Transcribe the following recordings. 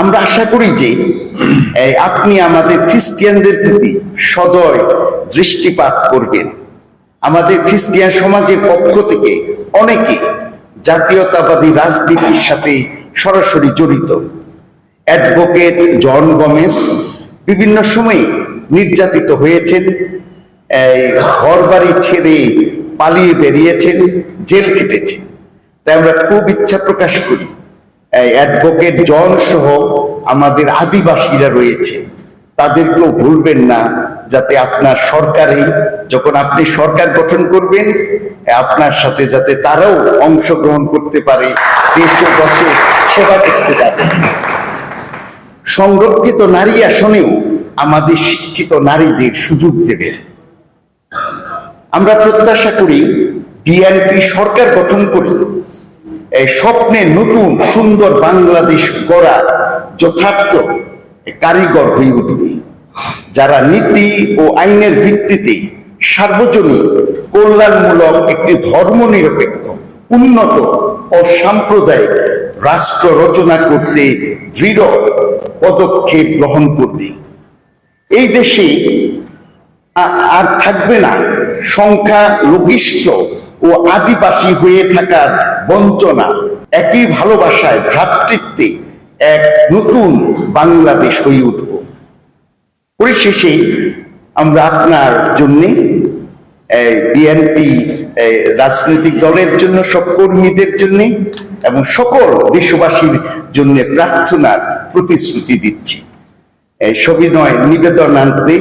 আমরা আশা করি যে আপনি আমাদের খ্রিস্টিয়ানদের প্রতি সদয় দৃষ্টিপাত করবেন। আমাদের খ্রিস্টিয়ান সমাজের পক্ষ থেকে অনেকে জাতীয়তাবাদী রাজনীতির সাথে সরাসরি জড়িত। অ্যাডভোকেট জন গমেস বিভিন্ন সময়ে নির্যাতিত হয়েছেন ঘর বাড়ি ছেড়ে পালিয়ে বেরিয়েছেন, জেল কেটেছেন তাই আমরা খুব ইচ্ছা প্রকাশ করি অ্যাডভোকেট জন সহ আমাদের আদিবাসীরা রয়েছে। তাদেরকেও ভুলবেন না, যাতে আপনার সরকারে যখন আপনি সরকার গঠন করবেন, আপনার সাথে যাতে তারাও অংশগ্রহণ করতে পারে সেবা করতে পারে। সংরক্ষিত নারী আসনেও আমাদের শিক্ষিত নারীদের সুযোগ দেবেন আমরা প্রত্যাশা করি বিএনপি সরকার গঠন করে এই স্বপ্নে নতুন সুন্দর বাংলাদেশ গড়ার যথার্থ কারিগর হয়ে উঠবে। যারা নীতি ও আইনের ভিত্তিতে সার্বজনীন কল্যাণমূলক একটি ধর্ম নিরপেক্ষ উন্নত ও সাম্প্রদায়িক রাষ্ট্র রচনা করতে দৃঢ় পদক্ষেপ গ্রহণ করবে। এই দেশে আর থাকবে না সংখ্যা লঘিষ্ঠ ও আদিবাসী হয়ে থাকার বঞ্চনা, একই ভালোবাসায় ভ্রাতৃত্বে এক নতুন বাংলাদেশ হয়ে উঠব। পরিশেষে আমরা আপনার জন্য বিএনপি রাজনৈতিক দলের জন্য, সব কর্মীদের জন্য এবং সকল দেশবাসীর জন্য প্রার্থনার প্রতিশ্রুতি দিচ্ছি। সবিনয় নিবেদন আনতে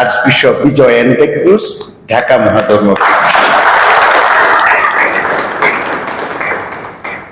আর্চ বিশপ বিজয় এন্টেক্রুস ঢাকা মহাধর্ম